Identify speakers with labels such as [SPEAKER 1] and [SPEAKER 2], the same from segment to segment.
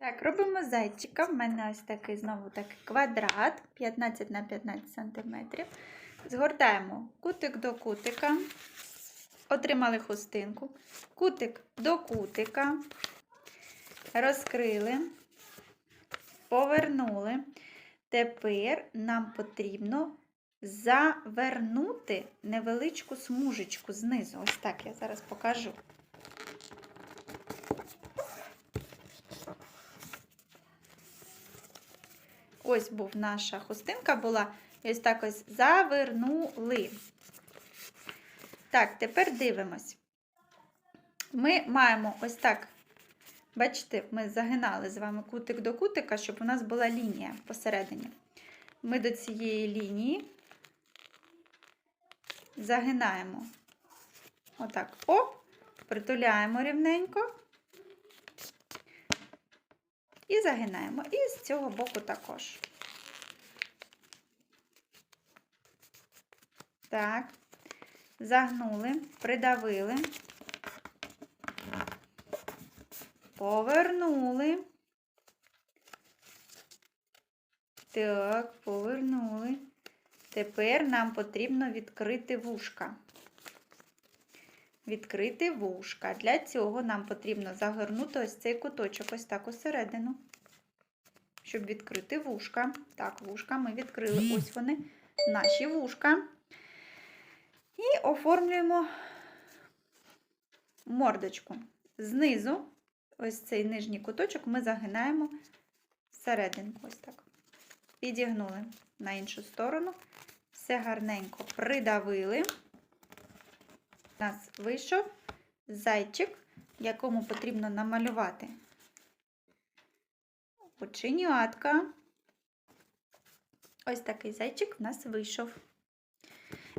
[SPEAKER 1] Так, робимо зайчика. В мене ось такий знову такий квадрат 15 на 15 см. Згортаємо кутик до кутика. Отримали хустинку. Кутик до кутика. Розкрили. Повернули. Тепер нам потрібно завернути невеличку смужечку знизу. Ось так я зараз покажу. Ось був наша хустинка була. І ось так ось завернули. Так, тепер дивимось. Ми маємо ось так, бачите, ми загинали з вами кутик до кутика, щоб у нас була лінія посередині. Ми до цієї лінії загинаємо. Отак, оп, притуляємо рівненько. І загинаємо. І з цього боку також. Так, загнули, придавили, повернули. Так, повернули. Тепер нам потрібно відкрити вушка. Відкрити вушка. Для цього нам потрібно загорнути ось цей куточок, ось так усередину. Щоб відкрити вушка. Так, вушка ми відкрили. Ось вони, наші вушка. І оформлюємо мордочку. Знизу, ось цей нижній куточок, ми загинаємо всерединку. Ось так. Підігнули на іншу сторону. Все гарненько придавили. У нас вийшов зайчик, якому потрібно намалювати оченятка. Ось такий зайчик в нас вийшов.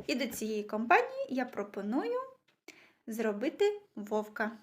[SPEAKER 1] І до цієї компанії я пропоную зробити вовка.